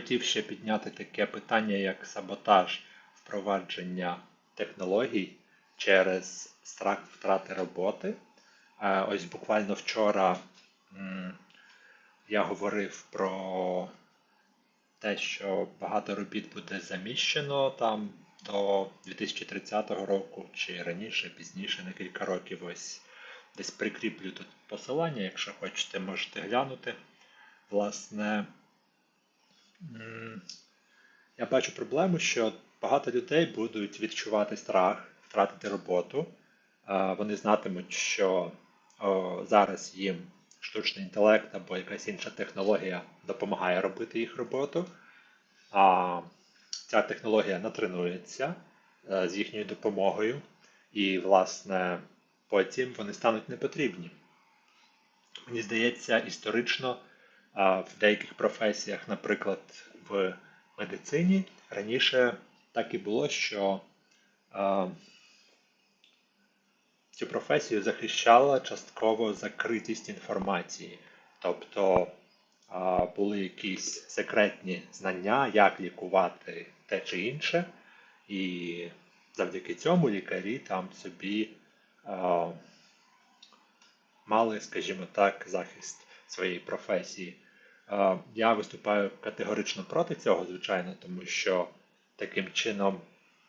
хотів ще підняти таке питання, як саботаж впровадження технологій через страх втрати роботи. Е, Ось буквально вчора я говорив про те, що багато робіт буде заміщено там до 2030 року чи раніше, пізніше, на кілька років. Ось десь прикріплю тут посилання, якщо хочете, можете глянути. Власне, я бачу проблему, що багато людей будуть відчувати страх втратити роботу. Вони знатимуть, що зараз їм штучний інтелект або якась інша технологія допомагає робити їх роботу. А ця технологія натренується е, з їхньою допомогою, і, власне, потім вони стануть непотрібні. Мені здається, історично а, в деяких професіях, наприклад, в медицині, раніше так і було, що цю професію захищала частково закритість інформації. Тобто були якісь секретні знання, як лікувати те чи інше, і завдяки цьому лікарі там собі мали, скажімо так, захист своєї професії. Е, Я виступаю категорично проти цього, звичайно, тому що таким чином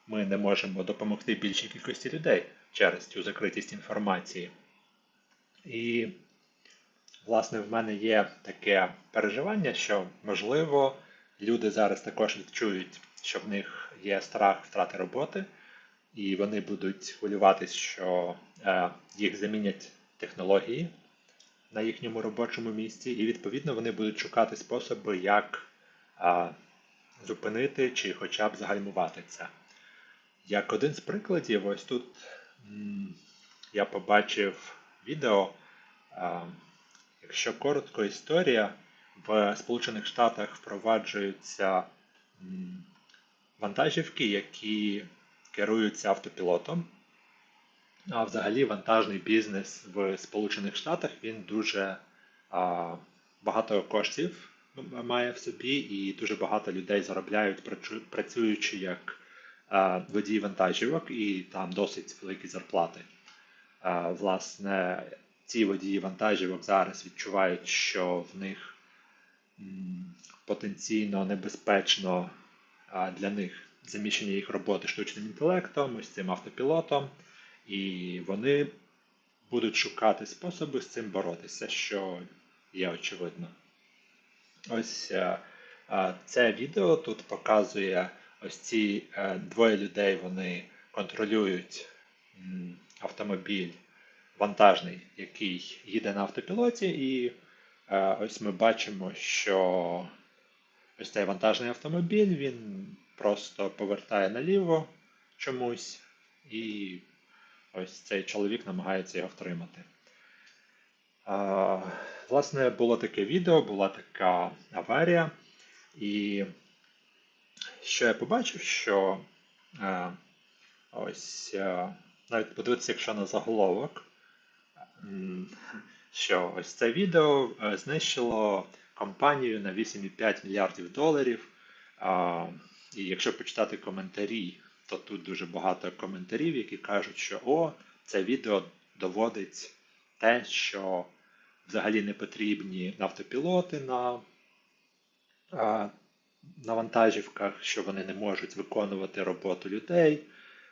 ми не можемо допомогти більшій кількості людей через цю закритість інформації. І, власне, в мене є таке переживання, що, можливо, люди зараз також відчують, що в них є страх втрати роботи, і вони будуть хвилюватись, що е, їх замінять технології на їхньому робочому місці, і відповідно вони будуть шукати способи, як а, зупинити чи хоча б загальмувати це. Як один з прикладів, ось тут м, я побачив відео. А, якщо коротко історія, в Сполучених Штатах впроваджуються вантажівки, які керуються автопілотом. А взагалі вантажний бізнес в Сполучених Штатах він дуже а, багато коштів має в собі, і дуже багато людей заробляють, працюючи як а, водії вантажівок, і там досить великі зарплати. А, власне, ці водії вантажівок зараз відчувають, що в них м, потенційно небезпечно а, для них заміщення їх роботи штучним інтелектом, ось цим автопілотом. І вони будуть шукати способи з цим боротися, що є очевидно. Ось е, е, це відео тут показує ось ці е, двоє людей, вони контролюють автомобіль вантажний, який їде на автопілоті, і ось ми бачимо, що ось цей вантажний автомобіль він просто повертає наліво чомусь і Ось цей чоловік намагається його втримати. Власне, було таке відео, була така аварія. І що я побачив, що а, ось а, навіть подивитися, якщо на заголовок, що ось це відео знищило компанію на 8,5 мільярдів доларів. І якщо почитати коментарі то тут дуже багато коментарів, які кажуть, що о, це відео доводить те, що взагалі не потрібні автопілоти на на вантажівках, що вони не можуть виконувати роботу людей,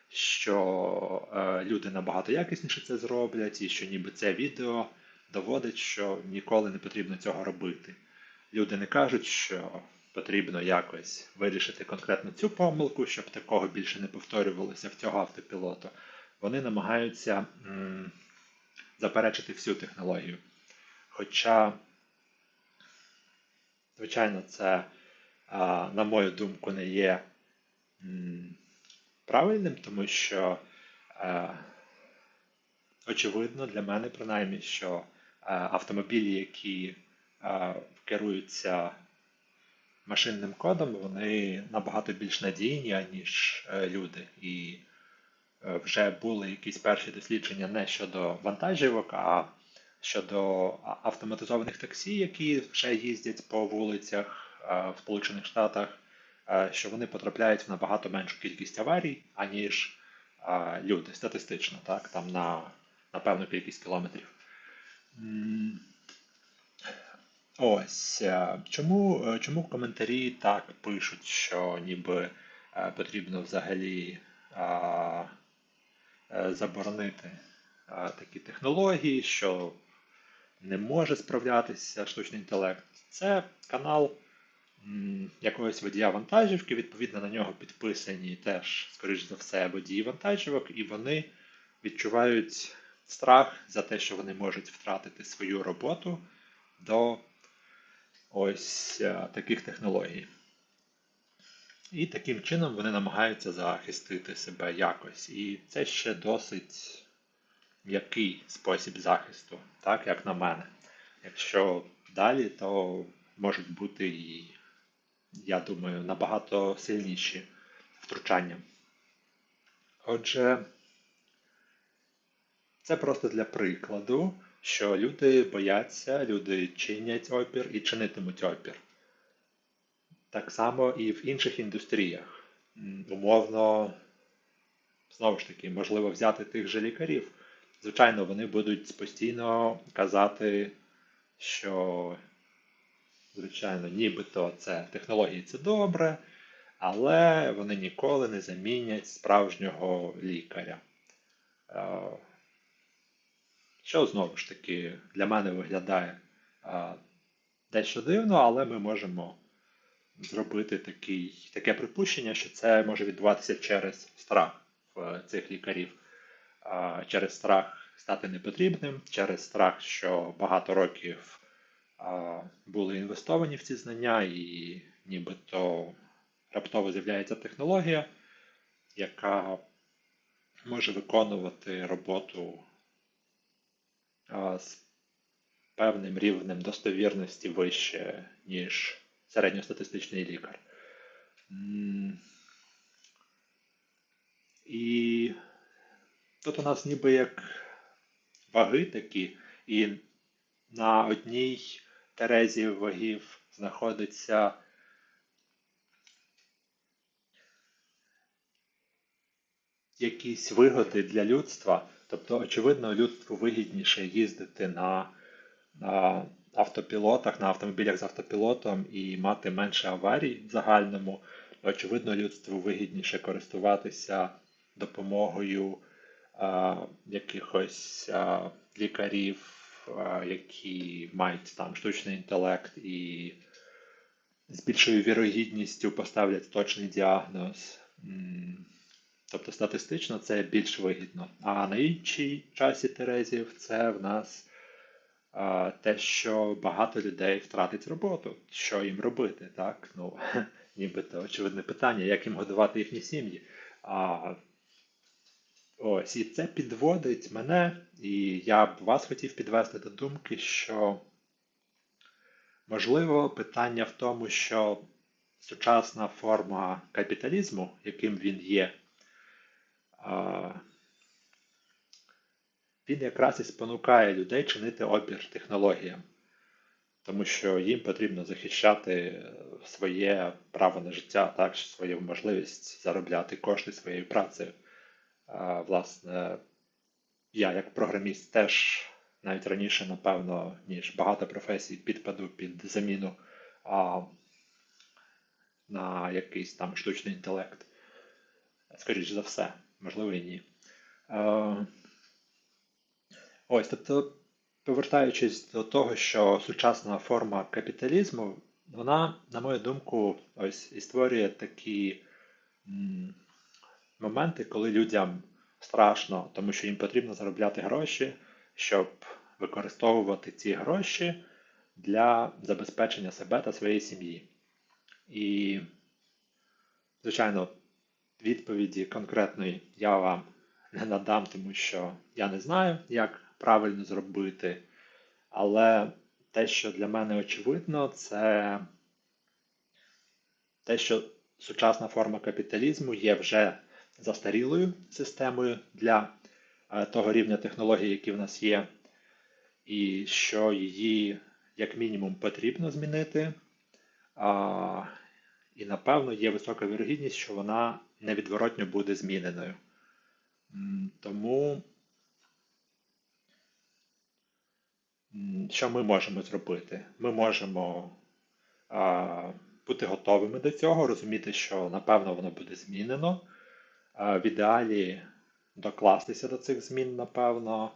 що е, люди набагато якісніше це зроблять, і що ніби це відео доводить, що ніколи не потрібно цього робити. Люди не кажуть, що потрібно якось вирішити конкретно цю помилку, щоб такого більше не повторювалося в цього автопілоту, вони намагаються м, заперечити всю технологію. Хоча, звичайно, це, а, на мою думку, не є м, правильним, тому що а, очевидно для мене, принаймні, що а, автомобілі, які а, керуються машинним кодом, вони набагато більш надійні, ніж е, люди. І е, вже були якісь перші дослідження не щодо вантажівок, а щодо автоматизованих таксі, які вже їздять по вулицях в Сполучених Штатах, що вони потрапляють в набагато меншу кількість аварій, аніж люди статистично, так, там на, на певну кількість кілометрів. Ось чому чому коментарі так пишуть, що ніби потрібно взагалі заборонити такі технології, що не може справлятися штучний інтелект. Це канал якогось водія вантажівки, відповідно на нього підписані теж, скоріш за все, водії вантажівок, і вони відчувають страх за те, що вони можуть втратити свою роботу до ось таких технологій. І таким чином вони намагаються захистити себе якось. І це ще досить м'який спосіб захисту, так як на мене. Якщо далі, то можуть бути і, я думаю, набагато сильніші втручання. Отже, це просто для прикладу, що люди бояться, люди чинять опір і чинитимуть опір. Так само і в інших індустріях. Умовно, знову ж таки, можливо взяти тих же лікарів. Звичайно, вони будуть постійно казати, що, звичайно, нібито це технології це добре, але вони ніколи не замінять справжнього лікаря. Е, що знову ж таки для мене виглядає е, дещо дивно, але ми можемо зробити такий, таке припущення, що це може відбуватися через страх в цих лікарів. Через страх стати непотрібним, через страх, що багато років були інвестовані в ці знання, і нібито раптово з'являється технологія, яка може виконувати роботу з певним рівнем достовірності вище, ніж середньостатистичний лікар. І Тут у нас ніби як ваги такі, і на одній терезі вагів знаходиться якісь вигоди для людства. Тобто, очевидно, людству вигідніше їздити на, на автопілотах, на автомобілях з автопілотом і мати менше аварій в загальному. Очевидно, людству вигідніше користуватися допомогою якихось лікарів, які мають там штучний інтелект і з більшою вірогідністю поставлять точний діагноз. Тобто статистично це більш вигідно. А на іншій часі Терезів це в нас а, те, що багато людей втратить роботу. Що їм робити? так? Ну, Нібито очевидне питання, як їм годувати їхні сім'ї. А Ось, і це підводить мене, і я б вас хотів підвести до думки, що, можливо, питання в тому, що сучасна форма капіталізму, яким він є, він якраз і спонукає людей чинити опір технологіям, тому що їм потрібно захищати своє право на життя, так, свою можливість заробляти кошти своєю працею. Власне, я як програміст теж навіть раніше, напевно, ніж багато професій підпаду під заміну а, на якийсь там штучний інтелект. Скоріше за все, можливо і ні. Ось, тобто, повертаючись до того, що сучасна форма капіталізму, вона, на мою думку, ось і створює такі моменти, коли людям страшно, тому що їм потрібно заробляти гроші, щоб використовувати ці гроші для забезпечення себе та своєї сім'ї. І, звичайно, відповіді конкретної я вам не надам, тому що я не знаю, як правильно зробити. Але те, що для мене очевидно, це те, що сучасна форма капіталізму є вже застарілою системою для е, того рівня технологій, які в нас є, і що її, як мінімум, потрібно змінити. І напевно є висока вірогідність, що вона невідворотньо буде зміненою. Тому що ми можемо зробити? Ми можемо а, бути готовими до цього, розуміти, що напевно воно буде змінено. А, в ідеалі докластися до цих змін, напевно,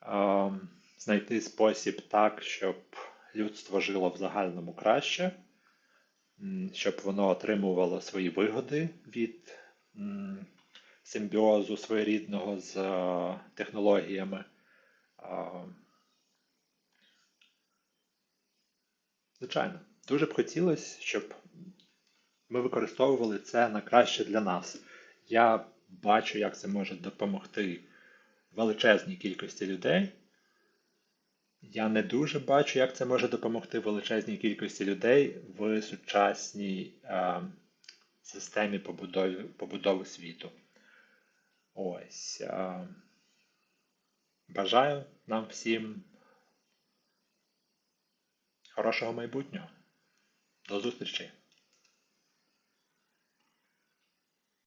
а, знайти спосіб так, щоб людство жило в загальному краще, щоб воно отримувало свої вигоди від симбіозу своєрідного з технологіями. Звичайно, дуже б хотілося, щоб ми використовували це на краще для нас. Я бачу, як це може допомогти величезній кількості людей. Я не дуже бачу, як це може допомогти величезній кількості людей в сучасній е, системі побудови, побудови світу. Ось. Е, бажаю нам всім хорошого майбутнього. До зустрічі!